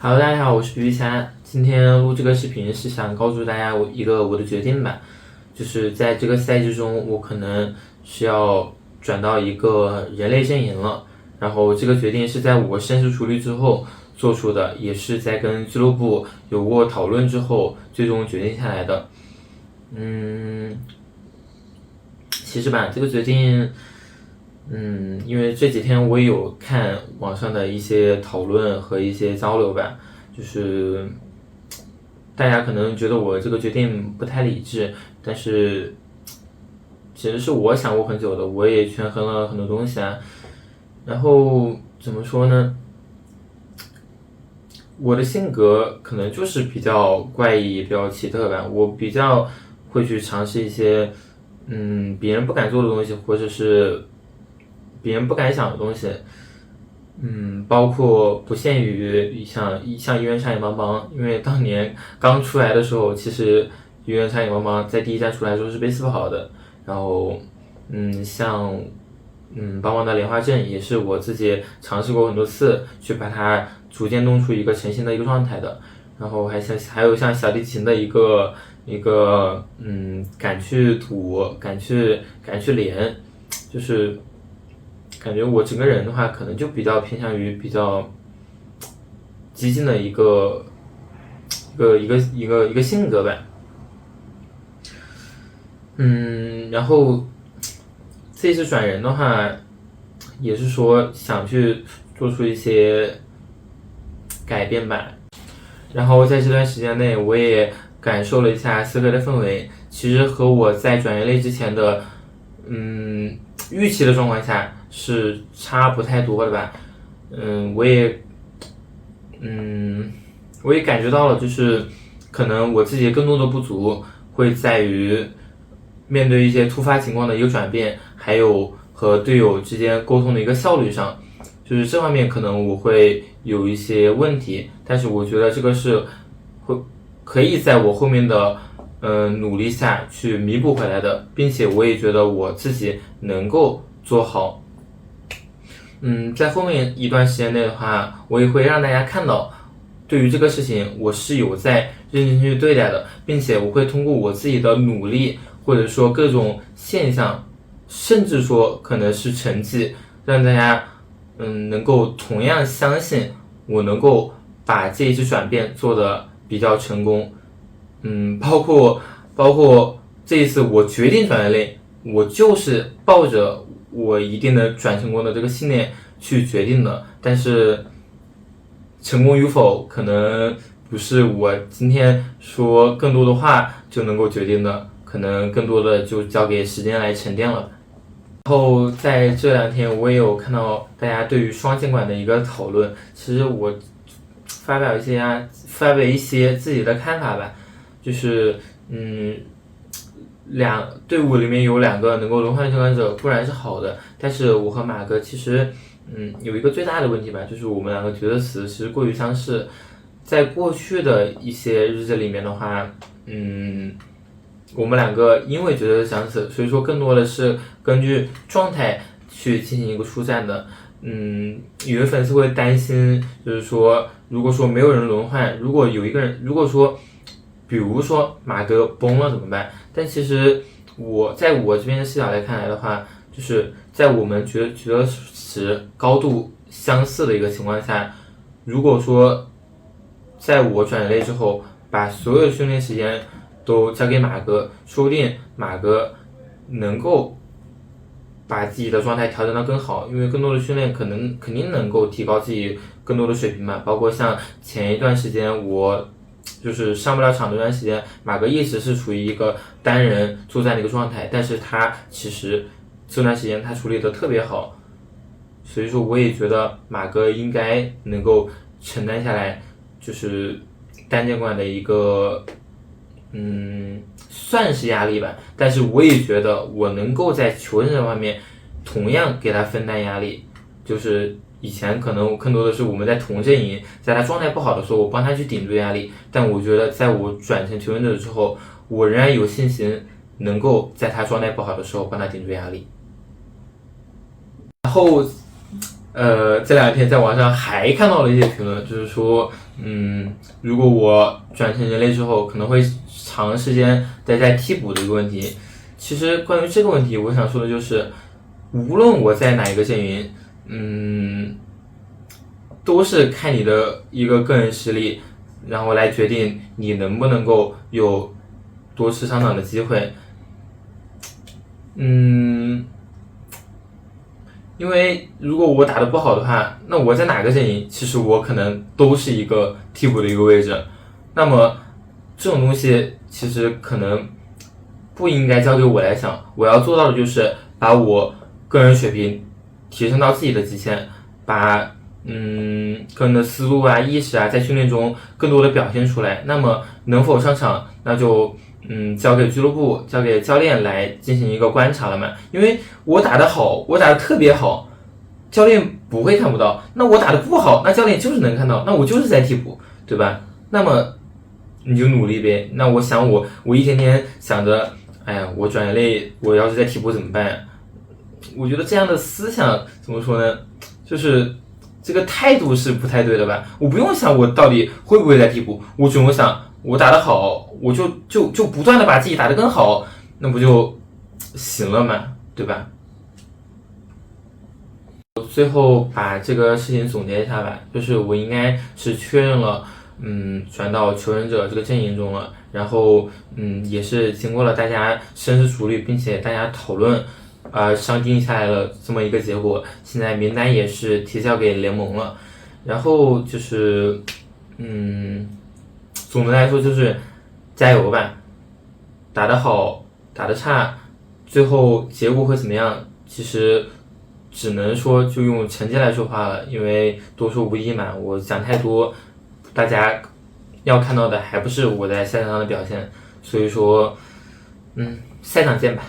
Hello，大家好，我是皮皮虾。今天录这个视频是想告诉大家我一个我的决定吧，就是在这个赛季中，我可能是要转到一个人类阵营了。然后这个决定是在我深思熟虑之后做出的，也是在跟俱乐部有过讨论之后最终决定下来的。嗯，其实吧，这个决定。嗯，因为这几天我也有看网上的一些讨论和一些交流吧，就是大家可能觉得我这个决定不太理智，但是其实是我想过很久的，我也权衡了很多东西啊。然后怎么说呢？我的性格可能就是比较怪异、比较奇特吧，我比较会去尝试一些嗯别人不敢做的东西，或者是。别人不敢想的东西，嗯，包括不限于像像《医院差点帮帮》，因为当年刚出来的时候，其实《医院差点帮帮》在第一站出来的时候是被撕跑的。然后，嗯，像嗯帮帮的莲花镇也是我自己尝试过很多次，去把它逐渐弄出一个成型的一个状态的。然后还像还有像小提琴的一个一个嗯敢去吐，敢去敢去连，就是。感觉我整个人的话，可能就比较偏向于比较激进的一个一个一个一个一个性格吧。嗯，然后这次转人的话，也是说想去做出一些改变吧。然后在这段时间内，我也感受了一下四哥的氛围，其实和我在转人类之前的嗯预期的状况下。是差不太多的吧，嗯，我也，嗯，我也感觉到了，就是可能我自己更多的不足会在于面对一些突发情况的一个转变，还有和队友之间沟通的一个效率上，就是这方面可能我会有一些问题，但是我觉得这个是会可以在我后面的嗯努力下去弥补回来的，并且我也觉得我自己能够做好。嗯，在后面一段时间内的话，我也会让大家看到，对于这个事情我是有在认真去对待的，并且我会通过我自己的努力，或者说各种现象，甚至说可能是成绩，让大家嗯能够同样相信我能够把这一次转变做的比较成功。嗯，包括包括这一次我决定转业类，我就是抱着。我一定能转成功的这个信念去决定的，但是成功与否可能不是我今天说更多的话就能够决定的，可能更多的就交给时间来沉淀了。然后在这两天，我也有看到大家对于双监管的一个讨论，其实我发表一些发表一些自己的看法吧，就是嗯。两队伍里面有两个能够轮换监管者固然是好的，但是我和马哥其实，嗯，有一个最大的问题吧，就是我们两个角色词其实过于相似，在过去的一些日子里面的话，嗯，我们两个因为角色相似，所以说更多的是根据状态去进行一个出战的，嗯，有的粉丝会担心，就是说，如果说没有人轮换，如果有一个人，如果说。比如说马哥崩了怎么办？但其实我在我这边的视角来看来的话，就是在我们觉得觉得是高度相似的一个情况下，如果说在我转类之后，把所有的训练时间都交给马哥，说不定马哥能够把自己的状态调整到更好，因为更多的训练可能肯定能够提高自己更多的水平嘛。包括像前一段时间我。就是上不了场这段时间，马哥一直是处于一个单人作战的一个状态，但是他其实这段时间他处理的特别好，所以说我也觉得马哥应该能够承担下来，就是单监管的一个，嗯，算是压力吧。但是我也觉得我能够在求胜这方面同样给他分担压力，就是。以前可能更多的是我们在同阵营，在他状态不好的时候，我帮他去顶住压力。但我觉得，在我转成求生者之后，我仍然有信心能够在他状态不好的时候帮他顶住压力。然后，呃，这两天在网上还看到了一些评论，就是说，嗯，如果我转成人类之后，可能会长时间待在替补的一个问题。其实关于这个问题，我想说的就是，无论我在哪一个阵营，嗯，都是看你的一个个人实力，然后来决定你能不能够有多次上场的机会。嗯。因为如果我打的不好的话，那我在哪个阵营，其实我可能都是一个替补的一个位置。那么这种东西其实可能不应该交给我来想，我要做到的就是把我个人水平提升到自己的极限，把嗯个人的思路啊、意识啊，在训练中更多的表现出来。那么能否上场，那就。嗯，交给俱乐部、交给教练来进行一个观察了嘛？因为我打得好，我打得特别好，教练不会看不到。那我打得不好，那教练就是能看到。那我就是在替补，对吧？那么你就努力呗。那我想，我我一天天想着，哎呀，我转业类，我要是在替补怎么办？我觉得这样的思想怎么说呢？就是这个态度是不太对的吧？我不用想我到底会不会在替补，我只用想。我打得好，我就就就不断的把自己打得更好，那不就行了嘛，对吧？最后把这个事情总结一下吧，就是我应该是确认了，嗯，转到求人者这个阵营中了，然后嗯，也是经过了大家深思熟虑，并且大家讨论，呃，商定下来了这么一个结果，现在名单也是提交给联盟了，然后就是嗯。总的来说就是加油吧，打得好，打得差，最后结果会怎么样？其实只能说就用成绩来说话了，因为多说无益嘛。我讲太多，大家要看到的还不是我在赛场上的表现。所以说，嗯，赛场见吧。